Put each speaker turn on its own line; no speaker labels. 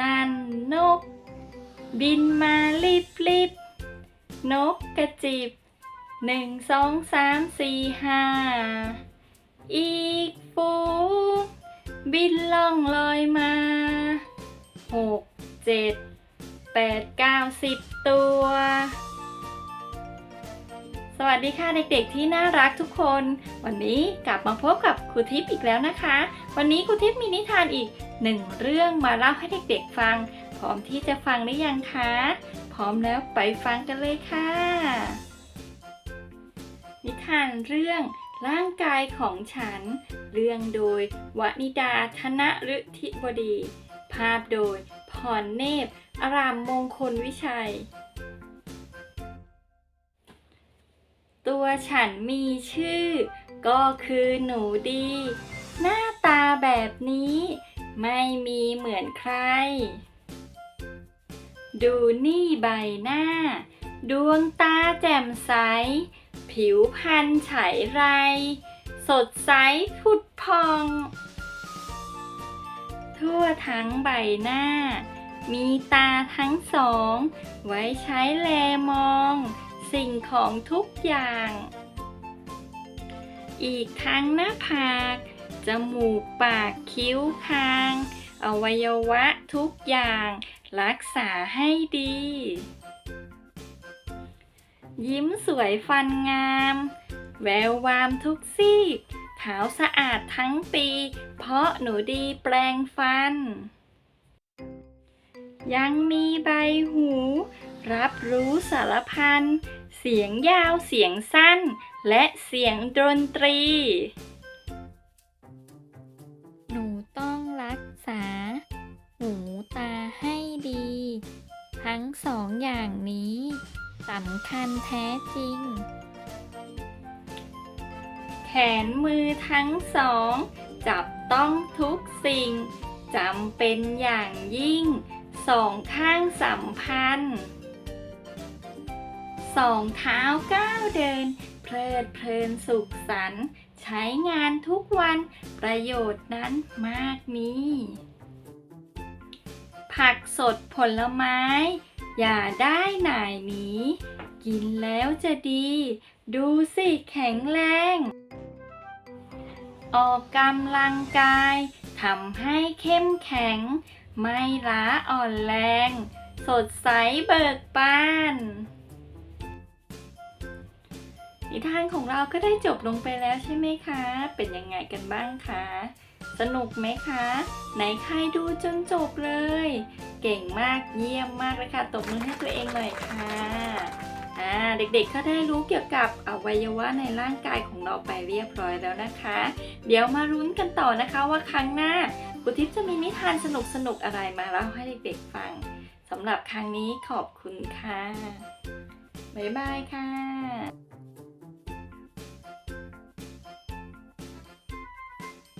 นั่นนก บินมาลิบลิบนกกระจิบหนึ่งสองสามสี่ห้าอีกฟูบินล่องลอยมาหกเจ็ดแปดเก้าสิบตัว วัสดีค่ะเด็กๆที่น่ารักทุกคน วันนี้กลับมาพบกับครูทิพย์อีกแล้วนะคะ วันนี้ครูทิพย์มีนิทานอีกหนึ่งเรื่องมาเล่าให้เด็กๆฟัง พร้อมที่จะฟังหรือยังคะ พร้อมแล้วไปฟังกันเลยค่ะ นิทานเรื่องร่างกายของฉัน เรื่องโดยวนิดาธนฤทธิบดี ภาพโดยพรเนบอารามมงคลวิชัย ตัวฉันมีชื่อ ก็คือหนูดี หน้าตาแบบนี้ ไม่มีเหมือนใคร ดูนี่ใบหน้า ดวงตาแจ่มใส ผิวพรรณไฉไร สดใสผุดพอง ทั่วทั้งใบหน้า มีตาทั้งสอง ไว้ใช้แลมอง สิ่งของทุกอย่าง อีกทั้งหน้าผาก จมูกปากคิ้วคาง อวัยวะทุกอย่าง รักษาให้ดี ยิ้มสวยฟันงาม แวววามทุกซี่ขาวสะอาดทั้งปี เพราะหนูดีแปลงฟัน ยังมีใบหู รับรู้สารพัน เสียงยาวเสียงสั้น และเสียงดนตรี หนูต้องรักษา หูตาให้ดี ทั้งสองอย่างนี้สำคัญแท้จริง แขนมือทั้งสอง จับต้องทุกสิ่งจำเป็นอย่างยิ่ง สองข้างสัมพันธ์สองเท้าก้าวเดิน เพลิดเพลินสุขสันต์ใช้งานทุกวันประโยชน์นั้นมากมี ผักสดผลไม้ อย่าได้หน่ายหนีกินแล้วจะดี ดูสิแข็งแรง ออกกำลังกายทำให้เข้มแข็ง ไม่ล้าอ่อนแรง สดใสเบิกบาน นิทานของเราก็ได้จบลงไปแล้วใช่ไหมคะ เป็นยังไงกันบ้างคะ สนุกไหมคะ ไหนใครดูจนจบเลย เก่งมากเยี่ยมมากเลยค่ะ ตบมือให้ตัวเองหน่อยค่ะ อ่าเด็กๆก็ได้รู้เกี่ยวกับอวัยวะในร่างกายของเราไปเรียบร้อยแล้วนะคะ เดี๋ยวมารุ้นกันต่อนะคะว่าครั้งหน้าครูทิพย์จะมีนิทานสนุกๆอะไรมาเล่าให้เด็กๆฟังสำหรับครั้งนี้ขอบคุณค่ะ บ๊ายบายค่ะ